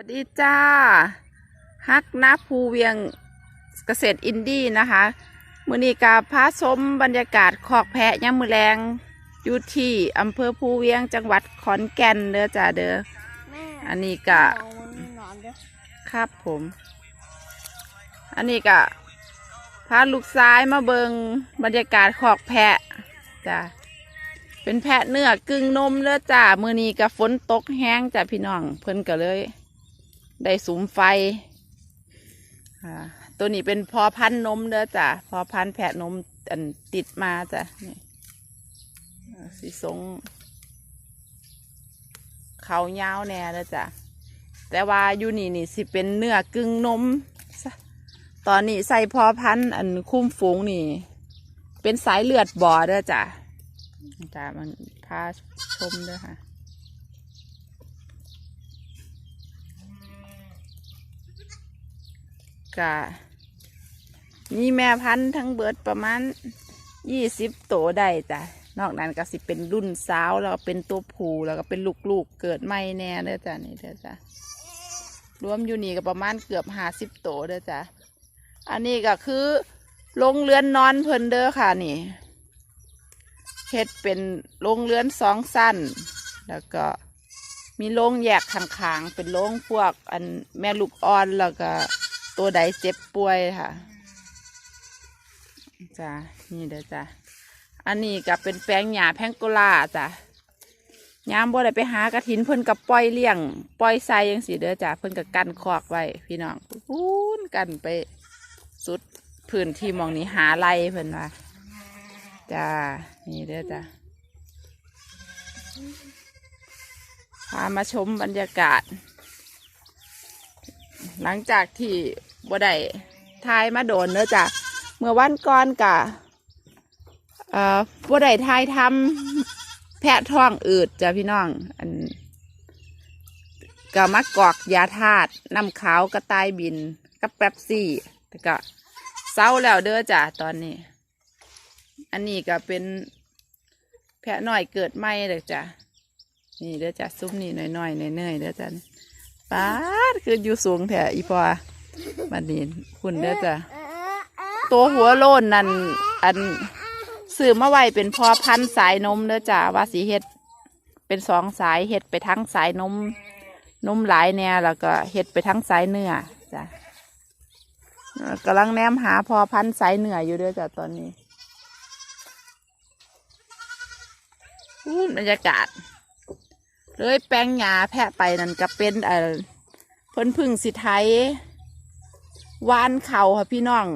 วัสดีจ้าฮักนาภูเวียงเกษตรอินดี้นะคะมือนี้กาพาชมบรรยากาศขอกแพะย่ำมือแรงอยู่ที่อำเภอภูเวียงจังหวัดขอนแก่นเด้อจ้าเด้อแม่อันนี้ก็เอามันนอนเด้อครับผม อันนี้ก็พาลูกซ้ายมาเบิงบรรยากาศขอกแพะจ้าเป็นแพะเนื้อกึ่งนมเด้อจ้ามือนี้ก็ฝนตกแห้งจ้าพี่น้องเพิ่นก็เลย ได้สุมไฟตัวนี้เป็นพอพันนมเด้อจ้ะพอพันแพะนมอันติดมาจ้ะนี่สีสงเขายาวแน่เด้อจ้ะแต่ว่าอยู่นี่นี่สิเป็นเนื้อกึ่งนม ตอนนี้ใส่พอพันอันคุ้มฝูงนี่ เป็นสายเลือดบ่อเด้อจ้ะจ้ะมันพาชมเด้อค่ะ กะมีแม่พันธุ์ทั้งเบิดประมาณยี่สิบโตวได้จ้ะนอกนั้นก็สิเป็นรุ่นสาวแล้วก็เป็นตัวผู้แล้วก็เป็นลูกๆเกิดใหม่แน่เด้อจ้ะนี่เด้อจ้ะรวมอยู่นี่ก็ประมาณเกือบห้าสิบโตวเด้อจ้ะอันนี้ก็คือโรงเรือนนอนเพิ่นเด้อค่ะนี่เฮ็ดเป็นโรงเรือนสองสั้น แล้วก็มีโรงแยกข้างๆเป็นโรงพวกอันแม่ลูกอ่อนแล้วก็ ตัวใดเจ็บป่วยค่ะจ้ะนี่เด้อจ้ะอันนี้ก็เป็นแปลงหญ้าแพงโกลาจ้ะยามบ่ได้ไปหากระถินเพิ่นกับปล่อยเลี้ยงปล่อยไซยังสีเด้อจ้ะเพิ่นกับกันคอกไว้พี่น้องพูนกันไปสุดพื้นที่มองนี้หาไรเพิ่นว่าจ้านี่เด้อจ้ะพามาชมบรรยากาศ หลังจากที่ บ่ได้ทายมาโดนเนอะจ้ะเมื่อวันก่อนกะเอ่อบ่ได้ทายทำแพะท้องอืดจ้ะพี่น้องอันก็มากอกยาธาตุน้ำขาวกระต่ายบินกับแป๊บซี่แต่ก็เศร้าแล้วเด้อจ้ะตอนนี้ อันนี้ก็เป็นแพะน้อยเกิดใหม่เลยจ้ะนี่เด้อจ้ะซุ้มนี่หน้อยๆเนื่อยๆเด้อจ้ะป้าคืออยู่สูงแถอีพอ บันนี้คุณเด้อจ้ะตัวหัวโลนนั่นอันซื้อมาไว้เป็นพอพันสายนมเด้อจ้ะว่าสีเฮ็ดเป็นสองสายเฮ็ดไปทั้งสายนมนมหลายแน่แล้วก็เฮ็ดไปทั้งสายเนื้อจ้ะกำลังแนมหาพอพันสายเนื้ออยู่เด้อจ้ะตอนนี้อู้บรรยากาศ เลยแป้งหยาแพะไปนั่นก็เป็นเอ่อเพิ่นพึ่งสิไทย วานเขาค่ะพี่น้อง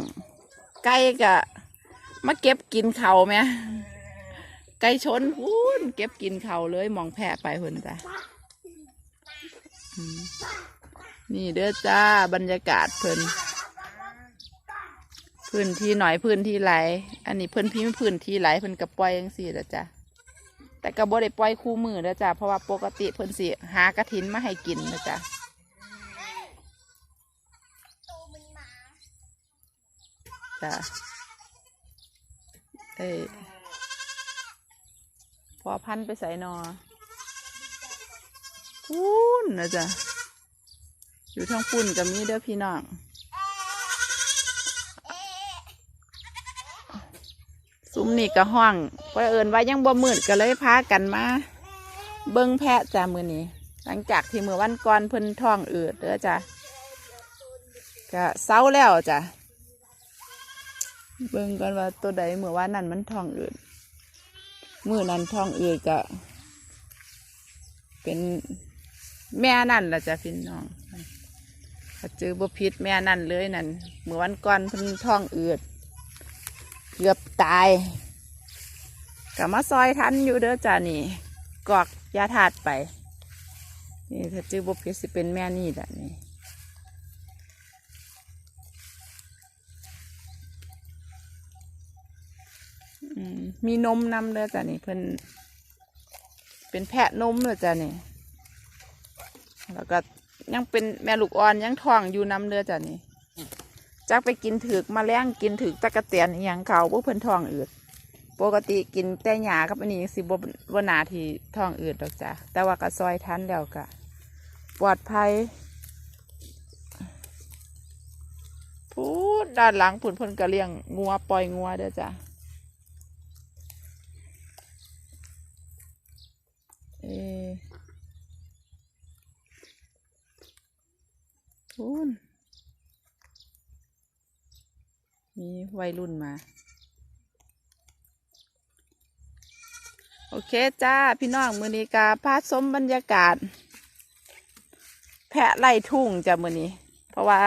ไก่ก็มาเก็บกินเขาไหมไก่ชนพูนเก็บกินเขาเลยมองแพะไปเพิ่นจ้ะนี่เด้อจ้าบรรยากาศเพิ่นพื้นที่หน่อยพื้นที่ไหล อันนี้เพิ่นพี่พื้นที่ไหลเพิ่นกับปล่อยยังสี่ละจ้ะแต่ก็บ่ได้ปล่อยคู่มือแล้วจ้ะเพราะว่าปกติเพิ่นสิหากระถินมาให้กินนะจ้ะ จ้ะเอ้ยพอพันไปใส่นอปุ้นนะจ้ะอยู่ทั้งปุ่นกับมีเด้อพี่น้องซุ้มนี่ก็ห้องเพราะเอิญว่ายังบ่มืดก็เลยพากันมา เบิ้งแพะจ้ามือนี้หลังจากที่มือวันก่อนเพิ่นท้องอืดเด้อจ้ะก็เศร้าแล้วจ้ะ เบิ้งก่อนว่าตัวใดเมือว่านั่นมันท้องอืดมือนั้นท้องอืดก็ เป็นแม่นั่นละจ้ะพี่น้องถ้าเจอบ่พิษแม่นั่นเลยนั่นมือวันก่อนเพิ่นท้องอืดเกือบตายก็มาซอยทันอยู่เด้อจ้านี่กอกยาถาดไป นี่ถ้าจื้อบุพิสิเป็นแม่นี่แหละนี่ มีนมนำเลยจ้ะนี่เพิ่นเป็นแพะนมเลยจ้ะนี่แล้วก็ยังเป็นแม่ลูกอ่อนยังท้องอยู่นำเลยจ้ะนี่จักไปกินถือกมาแล้งกินถือกตะกะเตียนอหย่างเขาพวกเพิ่นท้องอืดปกติกินแต่หยากับอันนี้สิบวนาทีท้องอืดดอกจ้ะแต่ว่าก็ซอยทันแล้วก็ปลอดภัยพูดด้านหลังผุนพนกระเลียงงัวปล่อยงัวเด้อจ้ะ เอพูนมีวัยรุ่นมา โอเคจ้า พี่น้องมือนี้กาพาสมบรรยากาศ แพะไล่ทุ่งจ้ะมือนี้ เพราะว่า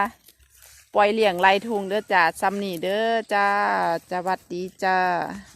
ปล่อยเลี้ยงไล่ทุ่งเด้อจ้าซัมนี่เด้อจ้าสวัสดีจ้า